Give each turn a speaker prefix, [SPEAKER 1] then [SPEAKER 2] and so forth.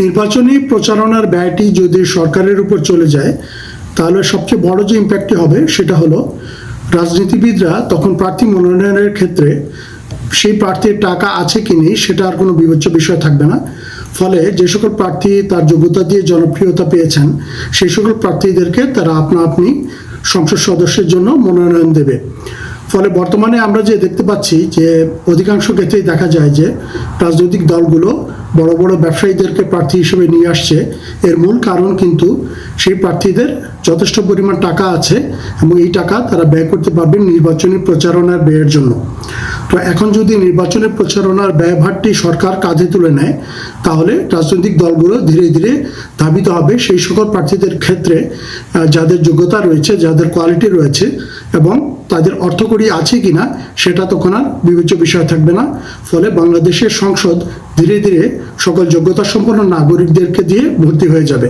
[SPEAKER 1] নির্বাচনী প্রচারণার ব্যয়টি যদি সরকারের উপর চলে যায়, তাহলে সবচেয়ে বড় যে ইম্প্যাক্টটি হবে সেটা হলো, রাজনীতিবিদরা তখন প্রার্থী মনোনয়নের ক্ষেত্রে সেই প্রার্থীর টাকা আছে কি নেই সেটা আর কোনো বিবেচ্য বিষয় থাকবে না। ফলে যে সকল প্রার্থী তার যোগ্যতা দিয়ে জনপ্রিয়তা পেয়েছেন, সেই সকল প্রার্থীদেরকে তারা আপনা আপনি সংসদ সদস্যের জন্য মনোনয়ন দেবে। ফলে বর্তমানে আমরা যে দেখতে পাচ্ছি যে অধিকাংশ ক্ষেত্রেই দেখা যায় যে রাজনৈতিক দলগুলো বড় বড় ব্যবসায়ীদেরকে প্রার্থী হিসেবে নিয়ে আসছে। এর মূল কারণ কিন্তু সেই প্রার্থীদের যথেষ্ট পরিমাণ টাকা আছে এবং এই টাকা তারা ব্যয় করতে পারবেন নির্বাচনী প্রচারণার ব্যয়ের জন্য। তো এখন যদি নির্বাচনী প্রচারণার ব্যয়ভারটি সরকার কাঁধে তুলে নেয়, তাহলে রাজনৈতিক দলগুলো ধীরে ধীরে ধাবিত হবে সেই সকল প্রার্থীদের ক্ষেত্রে যাদের যোগ্যতা রয়েছে, যাদের কোয়ালিটি রয়েছে এবং তাদের অর্থকড়ি আছে কিনা, সেটা তখন আর বিবেচ্য বিষয় থাকবে না। ফলে বাংলাদেশের সংসদ ধীরে ধীরে সকল যোগ্যতা সম্পন্ন নাগরিকদেরকে দিয়ে ভর্তি হয়ে যাবে।